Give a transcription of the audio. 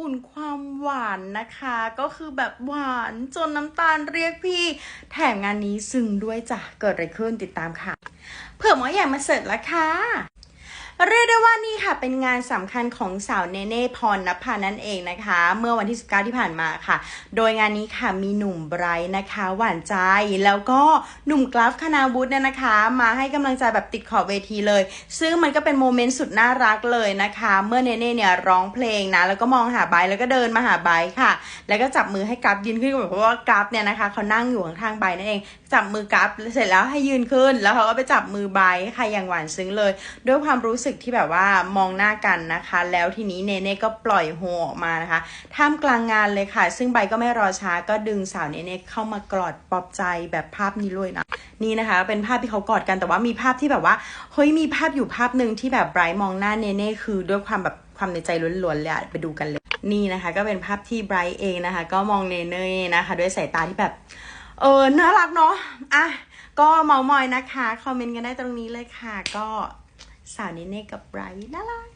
อุ่นความหวานนะคะ ก็คือแบบหวานจนน้ำตาลเรียกพี่ แถมงานนี้ซึ้งด้วยจ้ะ เกิดอะไรขึ้นติดตามค่ะ เผื่อหมอใหญ่มาเสิร์ฟแล้วค่ะ เรียกได้ว่านี่ค่ะเป็นงานสำคัญของสาวเนเน่พรณภานั่นเองนะคะ เมื่อวันที่ 19 ที่ผ่านมาค่ะ โดยงานนี้ค่ะมีหนุ่มไบรท์นะคะ หวานใจแล้วก็หนุ่มกราฟคณาวุฒิเนี่ยนะคะ มาให้กำลังใจแบบติดขอบเวทีเลย ซึ่งมันก็เป็นโมเมนต์สุดน่ารักเลยนะคะ เมื่อเนเน่เนี่ยร้องเพลงนะแล้วก็มองหาไบรท์แล้วก็เดินมาหาไบรท์ค่ะ แล้วก็จับมือให้กราฟยืนขึ้นเพราะว่ากราฟเนี่ยนะคะเขานั่งอยู่ข้างๆไบรท์นั่นเองจับมือกราฟเสร็จแล้วให้ยืนขึ้น แล้วเขาก็ไปจับมือไบรท์ค่ะอย่างหวานซึ้งเลย ด้วยความรู้สึกที่แบบว่ามองหน้ากันนะคะ แล้วทีนี้เนเน่ก็ปล่อยโฮออกมานะคะท่ามกลางงานเลยค่ะ ซึ่งไบรท์ก็ไม่รอช้าก็ดึงสาวเนเน่เข้ามากอดปลอบใจแบบภาพนี้เลยนะนี่นะคะ เป็นภาพที่เขากอดกันแต่ว่ามีภาพที่แบบว่าเฮ้ยมีภาพอยู่ภาพหนึ่งที่แบบไบรท์มองหน้าเนเน่คือด้วยความแบบความในใจล้วนๆเลยอะไปดูกันเลย นี่นะคะก็เป็นภาพที่ไบรท์เองนะคะ ก็มองเนเน่นะคะ ด้วยสายตาที่แบบเออน่ารักเนาะอะก็เมามอยนะคะ คอมเมนต์กันได้ตรงนี้เลยค่ะ ก็ สาวเนเน่กับไบรท์น่ารัก